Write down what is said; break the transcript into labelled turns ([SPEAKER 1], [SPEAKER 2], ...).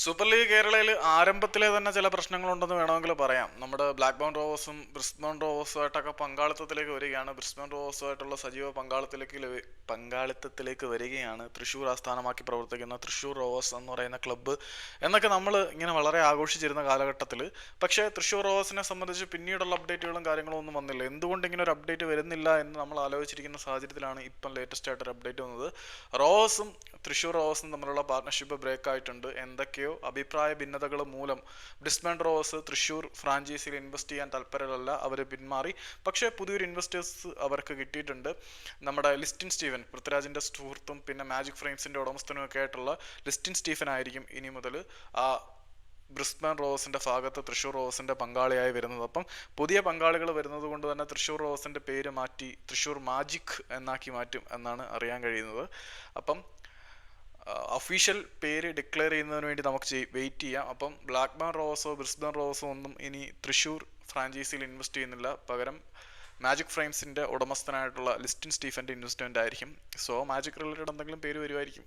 [SPEAKER 1] Super league കേരളയിൽ ആരംഭത്തിലെ തന്നെ ചില പ്രശ്നങ്ങളുണ്ടെന്ന് വേണമെങ്കിൽ പറയാം. നമ്മുടെ ബ്ലാക്ക് ബൗൺ റോവേഴ്സും ബ്രിസ്ബൺ റോവേഴ്സുമായിട്ടൊക്കെ പങ്കാളിത്തത്തിലേക്ക് വരികയാണ്. ബ്രിസ്ബൺ റോവേഴ്സുമായിട്ടുള്ള സജീവ പങ്കാളിത്തത്തിലേക്ക് പങ്കാളിത്തത്തിലേക്ക് വരികയാണ്. തൃശ്ശൂർ ആസ്ഥാനമാക്കി പ്രവർത്തിക്കുന്ന തൃശ്ശൂർ റോവേഴ്സ് എന്ന് പറയുന്ന ക്ലബ്ബ് എന്നൊക്കെ നമ്മൾ ഇങ്ങനെ വളരെ ആഘോഷിച്ചിരുന്ന കാലഘട്ടത്തിൽ. പക്ഷേ തൃശ്ശൂർ റോവേഴ്സിനെ സംബന്ധിച്ച് പിന്നീടുള്ള അപ്ഡേറ്റുകളും കാര്യങ്ങളും ഒന്നും വന്നില്ല. എന്തുകൊണ്ട് ഇങ്ങനെ ഒരു അപ്ഡേറ്റ് വരുന്നില്ല എന്ന് നമ്മൾ ആലോചിച്ചിരിക്കുന്ന സാഹചര്യത്തിലാണ് ഇപ്പം ലേറ്റസ്റ്റ് ആയിട്ടൊരു അപ്ഡേറ്റ് വന്നത്. റോവേഴ്സും തൃശ്ശൂർ റോവേഴ്സും തമ്മിലുള്ള പാർട്ണർഷിപ്പ് ബ്രേക്ക് ആയിട്ടുണ്ട്. എന്തൊക്കെയോ അഭിപ്രായ ഭിന്നതകളോ മൂലം ബ്രിസ്ബൻ റോവേഴ്സ് തൃശൂർ ഫ്രാഞ്ചൈസിയിൽ ഇൻവെസ്റ്റ് ചെയ്യാൻ താല്പര്യമല്ല അവർ പിന്മാറി. പക്ഷേ പുതിയൊരു ഇൻവെസ്റ്റേഴ്സ് അവർക്ക് കിട്ടിയിട്ടുണ്ട്. നമ്മുടെ ലിസ്റ്റിൻ സ്റ്റീവൻ പൃഥ്വിരാജിന്റെ സുഹൃത്തും പിന്നെ മാജിക് ഫ്രെയിംസിന്റെ ഉടമസ്ഥനും ഒക്കെ ആയിട്ടുള്ള ലിസ്റ്റിൻ സ്റ്റീഫൻ ആയിരിക്കും ഇനി മുതൽ ആ ബ്രിസ്ബൻ റോവേഴ്സിന്റെ ഭാഗത്ത് തൃശ്ശൂർ റോവേഴ്സിന്റെ പങ്കാളിയായി വരുന്നത്. അപ്പം പുതിയ പങ്കാളികൾ വരുന്നത് കൊണ്ട് തന്നെ തൃശ്ശൂർ റോവേഴ്സിന്റെ പേര് മാറ്റി തൃശ്ശൂർ മാജിക് എന്നാക്കി മാറ്റും എന്നാണ് അറിയാൻ കഴിയുന്നത്. അപ്പം ഒഫീഷ്യൽ പേര് ഡിക്ലെയർ ചെയ്യുന്നതിന് വേണ്ടി നമുക്ക് വെയിറ്റ് ചെയ്യാം. അപ്പം ബ്ലാക്ക് ബാൻ റോസോ ബ്രിസ്ബൻ റോസോ ഒന്നും ഇനി തൃശ്ശൂർ ഫ്രാഞ്ചൈസിയിൽ ഇൻവെസ്റ്റ് ചെയ്യുന്നില്ല. പകരം മാജിക് ഫ്രെയിംസിന്റെ ഉടമസ്ഥനായിട്ടുള്ള ലിസ്റ്റിൻ സ്റ്റീഫന്റെ ഇൻവെസ്റ്റ്മെന്റ് ആയിരിക്കും. സോ മാജിക് റിലേറ്റഡ് എന്തെങ്കിലും പേര് വരുമായിരിക്കും